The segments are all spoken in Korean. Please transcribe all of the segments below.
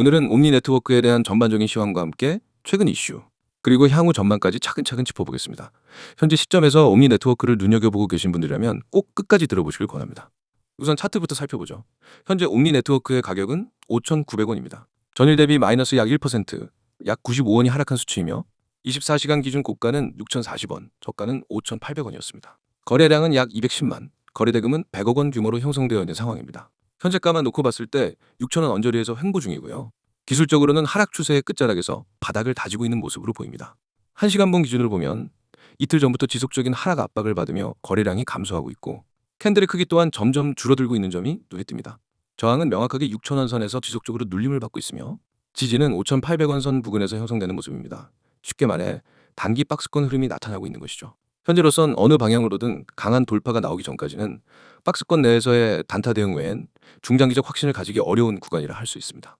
오늘은 옴니 네트워크에 대한 전반적인 시황과 함께 최근 이슈, 그리고 향후 전망까지 차근차근 짚어보겠습니다. 현재 시점에서 옴니 네트워크를 눈여겨보고 계신 분들이라면 꼭 끝까지 들어보시길 권합니다. 우선 차트부터 살펴보죠. 현재 옴니 네트워크의 가격은 5,900원입니다. 전일 대비 마이너스 약 1%, 약 95원이 하락한 수치이며 24시간 기준 고가는 6,040원, 저가는 5,800원이었습니다. 거래량은 약 210만, 거래대금은 100억 원 규모로 형성되어 있는 상황입니다. 현재가만 놓고 봤을 때 6천원 언저리에서 횡보 중이고요. 기술적으로는 하락 추세의 끝자락에서 바닥을 다지고 있는 모습으로 보입니다. 1시간분 기준으로 보면 이틀 전부터 지속적인 하락 압박을 받으며 거래량이 감소하고 있고 캔들의 크기 또한 점점 줄어들고 있는 점이 눈에 띕니다. 저항은 명확하게 6천원 선에서 지속적으로 눌림을 받고 있으며 지지는 5,800원 선 부근에서 형성되는 모습입니다. 쉽게 말해 단기 박스권 흐름이 나타나고 있는 것이죠. 현재로선 어느 방향으로든 강한 돌파가 나오기 전까지는 박스권 내에서의 단타 대응 외엔 중장기적 확신을 가지기 어려운 구간이라 할 수 있습니다.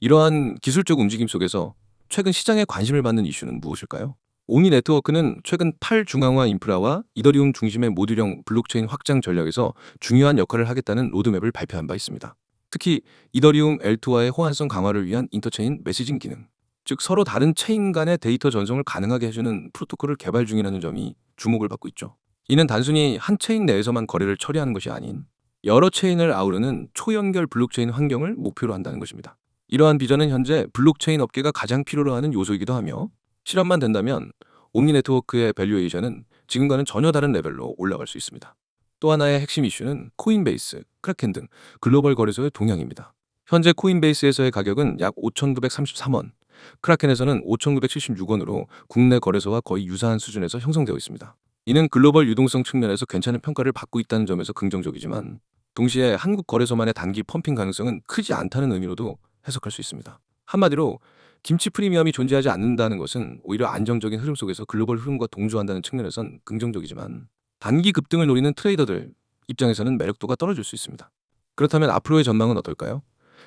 이러한 기술적 움직임 속에서 최근 시장에 관심을 받는 이슈는 무엇일까요? 오니 네트워크는 최근 탈중앙화 인프라와 이더리움 중심의 모듈형 블록체인 확장 전략에서 중요한 역할을 하겠다는 로드맵을 발표한 바 있습니다. 특히 이더리움 L2와의 호환성 강화를 위한 인터체인 메시징 기능, 즉 서로 다른 체인 간의 데이터 전송을 가능하게 해주는 프로토콜을 개발 중이라는 점이 주목을 받고 있죠. 이는 단순히 한 체인 내에서만 거래를 처리하는 것이 아닌 여러 체인을 아우르는 초연결 블록체인 환경을 목표로 한다는 것입니다. 이러한 비전은 현재 블록체인 업계가 가장 필요로 하는 요소이기도 하며 실현만 된다면 옴니 네트워크의 밸류에이션은 지금과는 전혀 다른 레벨로 올라갈 수 있습니다. 또 하나의 핵심 이슈는 코인베이스, 크라켄 등 글로벌 거래소의 동향입니다. 현재 코인베이스에서의 가격은 약 5,933원, 크라켄에서는 5,976원으로 국내 거래소와 거의 유사한 수준에서 형성되어 있습니다. 이는 글로벌 유동성 측면에서 괜찮은 평가를 받고 있다는 점에서 긍정적이지만 동시에 한국 거래소만의 단기 펌핑 가능성은 크지 않다는 의미로도 해석할 수 있습니다. 한마디로 김치 프리미엄이 존재하지 않는다는 것은 오히려 안정적인 흐름 속에서 글로벌 흐름과 동조한다는 측면에선 긍정적이지만 단기 급등을 노리는 트레이더들 입장에서는 매력도가 떨어질 수 있습니다. 그렇다면 앞으로의 전망은 어떨까요?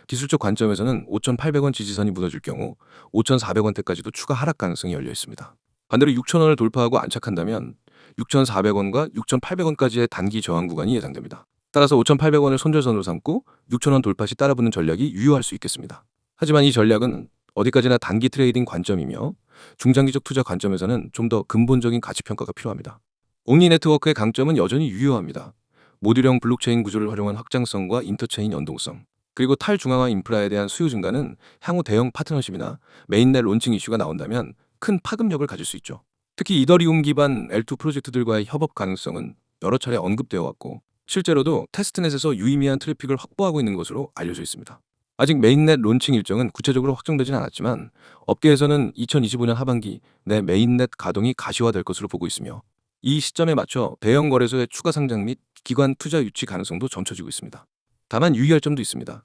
기술적 관점에서는 5,800원 지지선이 무너질 경우 5,400원대까지도 추가 하락 가능성이 열려 있습니다. 반대로 6,000원을 돌파하고 안착한다면 6,400원과 6,800원까지의 단기 저항 구간이 예상됩니다. 따라서 5,800원을 손절선으로 삼고 6,000원 돌파 시 따라붙는 전략이 유효할 수 있겠습니다. 하지만 이 전략은 어디까지나 단기 트레이딩 관점이며 중장기적 투자 관점에서는 좀 더 근본적인 가치 평가가 필요합니다. 옴니 네트워크의 강점은 여전히 유효합니다. 모듈형 블록체인 구조를 활용한 확장성과 인터체인 연동성, 그리고 탈중앙화 인프라에 대한 수요 증가는 향후 대형 파트너십이나 메인넷 론칭 이슈가 나온다면 큰 파급력을 가질 수 있죠. 특히 이더리움 기반 L2 프로젝트들과의 협업 가능성은 여러 차례 언급되어 왔고 실제로도 테스트넷에서 유의미한 트래픽을 확보하고 있는 것으로 알려져 있습니다. 아직 메인넷 론칭 일정은 구체적으로 확정되진 않았지만 업계에서는 2025년 하반기 내 메인넷 가동이 가시화될 것으로 보고 있으며 이 시점에 맞춰 대형 거래소의 추가 상장 및 기관 투자 유치 가능성도 점쳐지고 있습니다. 다만 유의할 점도 있습니다.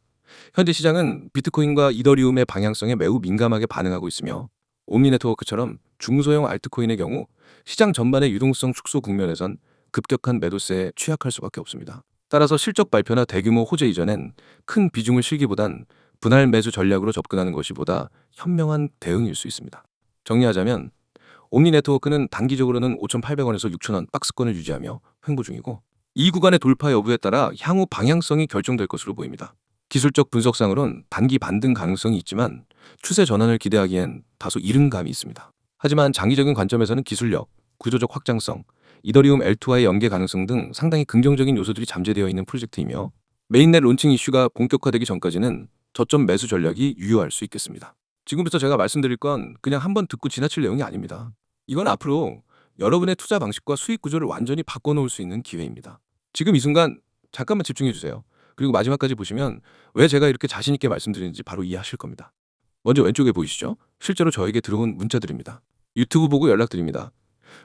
현재 시장은 비트코인과 이더리움의 방향성에 매우 민감하게 반응하고 있으며 옴니 네트워크처럼 중소형 알트코인의 경우 시장 전반의 유동성 축소 국면에선 급격한 매도세에 취약할 수밖에 없습니다. 따라서 실적 발표나 대규모 호재 이전엔 큰 비중을 실기보단 분할 매수 전략으로 접근하는 것이 보다 현명한 대응일 수 있습니다. 정리하자면 옴니 네트워크는 단기적으로는 5,800원에서 6,000원 박스권을 유지하며 횡보 중이고 이 구간의 돌파 여부에 따라 향후 방향성이 결정될 것으로 보입니다. 기술적 분석상으론 단기 반등 가능성이 있지만 추세 전환을 기대하기엔 다소 이른 감이 있습니다. 하지만 장기적인 관점에서는 기술력, 구조적 확장성, 이더리움 L2와의 연계 가능성 등 상당히 긍정적인 요소들이 잠재되어 있는 프로젝트이며 메인넷 론칭 이슈가 본격화되기 전까지는 저점 매수 전략이 유효할 수 있겠습니다. 지금부터 제가 말씀드릴 건 그냥 한번 듣고 지나칠 내용이 아닙니다. 이건 앞으로 여러분의 투자 방식과 수익 구조를 완전히 바꿔놓을 수 있는 기회입니다. 지금 이 순간 잠깐만 집중해 주세요. 그리고 마지막까지 보시면 왜 제가 이렇게 자신 있게 말씀드리는지 바로 이해하실 겁니다. 먼저 왼쪽에 보이시죠? 실제로 저에게 들어온 문자들입니다. 유튜브 보고 연락드립니다.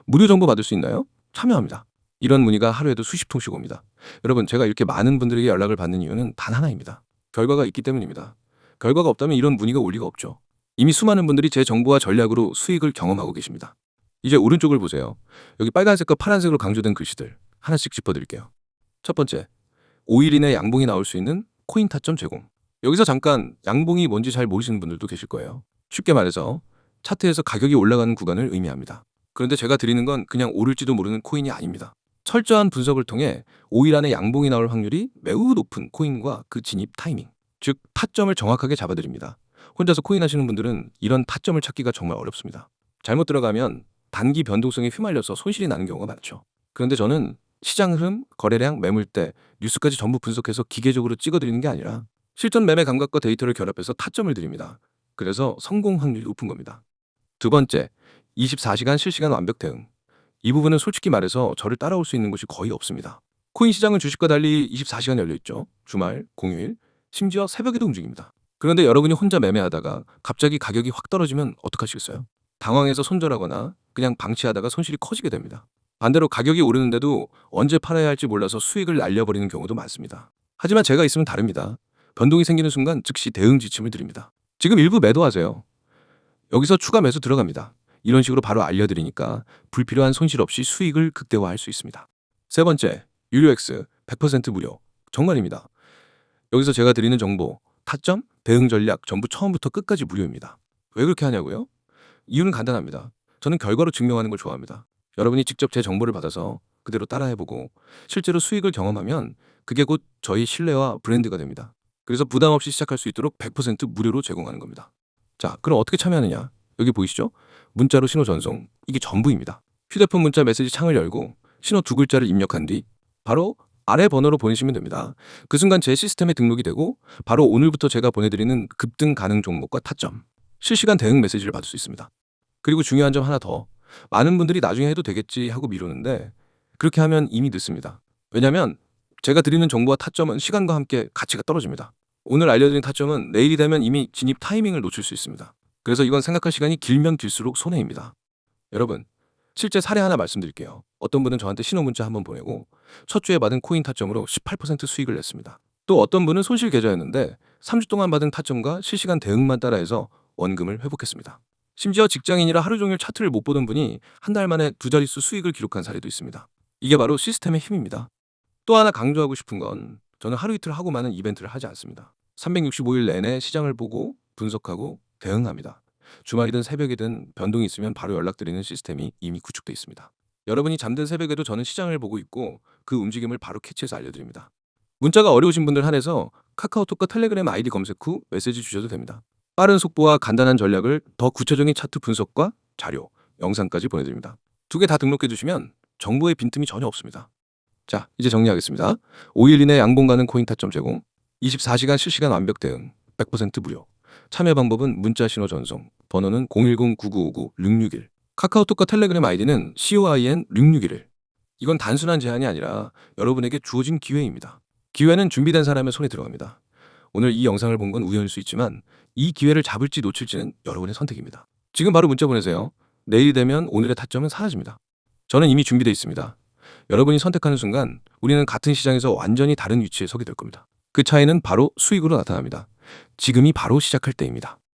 무료 정보 받을 수 있나요? 참여합니다. 이런 문의가 하루에도 수십 통씩 옵니다. 여러분, 제가 이렇게 많은 분들에게 연락을 받는 이유는 단 하나입니다. 결과가 있기 때문입니다. 결과가 없다면 이런 문의가 올 리가 없죠. 이미 수많은 분들이 제 정보와 전략으로 수익을 경험하고 계십니다. 이제 오른쪽을 보세요. 여기 빨간색과 파란색으로 강조된 글씨들 하나씩 짚어드릴게요. 첫 번째, 5일 이내 양봉이 나올 수 있는 코인 타점 제공. 여기서 잠깐 양봉이 뭔지 잘 모르시는 분들도 계실 거예요. 쉽게 말해서 차트에서 가격이 올라가는 구간을 의미합니다. 그런데 제가 드리는 건 그냥 오를지도 모르는 코인이 아닙니다. 철저한 분석을 통해 5일 안에 양봉이 나올 확률이 매우 높은 코인과 그 진입 타이밍, 즉 타점을 정확하게 잡아드립니다. 혼자서 코인 하시는 분들은 이런 타점을 찾기가 정말 어렵습니다. 잘못 들어가면 단기 변동성에 휘말려서 손실이 나는 경우가 많죠. 그런데 저는 시장 흐름, 거래량, 매물대, 뉴스까지 전부 분석해서 기계적으로 찍어드리는 게 아니라 실전 매매 감각과 데이터를 결합해서 타점을 드립니다. 그래서 성공 확률이 높은 겁니다. 두 번째, 24시간 실시간 완벽 대응. 이 부분은 솔직히 말해서 저를 따라올 수 있는 곳이 거의 없습니다. 코인 시장은 주식과 달리 24시간 열려 있죠. 주말, 공휴일, 심지어 새벽에도 움직입니다. 그런데 여러분이 혼자 매매하다가 갑자기 가격이 확 떨어지면 어떡하시겠어요? 당황해서 손절하거나 그냥 방치하다가 손실이 커지게 됩니다. 반대로 가격이 오르는데도 언제 팔아야 할지 몰라서 수익을 날려버리는 경우도 많습니다. 하지만 제가 있으면 다릅니다. 변동이 생기는 순간 즉시 대응 지침을 드립니다. 지금 일부 매도하세요. 여기서 추가 매수 들어갑니다. 이런 식으로 바로 알려드리니까 불필요한 손실 없이 수익을 극대화할 수 있습니다. 세 번째, 유료 X 100% 무료. 정말입니다. 여기서 제가 드리는 정보, 타점, 대응 전략 전부 처음부터 끝까지 무료입니다. 왜 그렇게 하냐고요? 이유는 간단합니다. 저는 결과로 증명하는 걸 좋아합니다. 여러분이 직접 제 정보를 받아서 그대로 따라해보고 실제로 수익을 경험하면 그게 곧 저희 신뢰와 브랜드가 됩니다. 그래서 부담 없이 시작할 수 있도록 100% 무료로 제공하는 겁니다. 자, 그럼 어떻게 참여하느냐? 여기 보이시죠? 문자로 신호 전송. 이게 전부입니다. 휴대폰 문자 메시지 창을 열고 신호 두 글자를 입력한 뒤 바로 아래 번호로 보내시면 됩니다. 그 순간 제 시스템에 등록이 되고 바로 오늘부터 제가 보내드리는 급등 가능 종목과 타점, 실시간 대응 메시지를 받을 수 있습니다. 그리고 중요한 점 하나 더. 많은 분들이 나중에 해도 되겠지 하고 미루는데 그렇게 하면 이미 늦습니다. 왜냐하면 제가 드리는 정보와 타점은 시간과 함께 가치가 떨어집니다. 오늘 알려드린 타점은 내일이 되면 이미 진입 타이밍을 놓칠 수 있습니다. 그래서 이건 생각할 시간이 길면 길수록 손해입니다. 여러분, 실제 사례 하나 말씀드릴게요. 어떤 분은 저한테 신호 문자 한번 보내고 첫 주에 받은 코인 타점으로 18% 수익을 냈습니다. 또 어떤 분은 손실 계좌였는데 3주 동안 받은 타점과 실시간 대응만 따라해서 원금을 회복했습니다. 심지어 직장인이라 하루 종일 차트를 못 보던 분이 한 달 만에 두 자릿수 수익을 기록한 사례도 있습니다. 이게 바로 시스템의 힘입니다. 또 하나 강조하고 싶은 건 저는 하루 이틀 하고 마는 이벤트를 하지 않습니다. 365일 내내 시장을 보고 분석하고 대응합니다. 주말이든 새벽이든 변동이 있으면 바로 연락드리는 시스템이 이미 구축돼 있습니다. 여러분이 잠든 새벽에도 저는 시장을 보고 있고 그 움직임을 바로 캐치해서 알려드립니다. 문자가 어려우신 분들 한해서 카카오톡과 텔레그램 아이디 검색 후 메시지 주셔도 됩니다. 빠른 속보와 간단한 전략을 더 구체적인 차트 분석과 자료, 영상까지 보내드립니다. 두 개 다 등록해 주시면 정보의 빈틈이 전혀 없습니다. 자, 이제 정리하겠습니다. 5일 이내 양봉 가는 코인 타점 제공, 24시간 실시간 완벽 대응, 100% 무료. 참여 방법은 문자 신호 전송, 번호는 010-9959-661. 카카오톡과 텔레그램 아이디는 COIN 661. 이건 단순한 제한이 아니라 여러분에게 주어진 기회입니다. 기회는 준비된 사람의 손에 들어갑니다. 오늘 이 영상을 본 건 우연일 수 있지만 이 기회를 잡을지 놓칠지는 여러분의 선택입니다. 지금 바로 문자 보내세요. 내일이 되면 오늘의 타점은 사라집니다. 저는 이미 준비되어 있습니다. 여러분이 선택하는 순간 우리는 같은 시장에서 완전히 다른 위치에 서게 될 겁니다. 그 차이는 바로 수익으로 나타납니다. 지금이 바로 시작할 때입니다.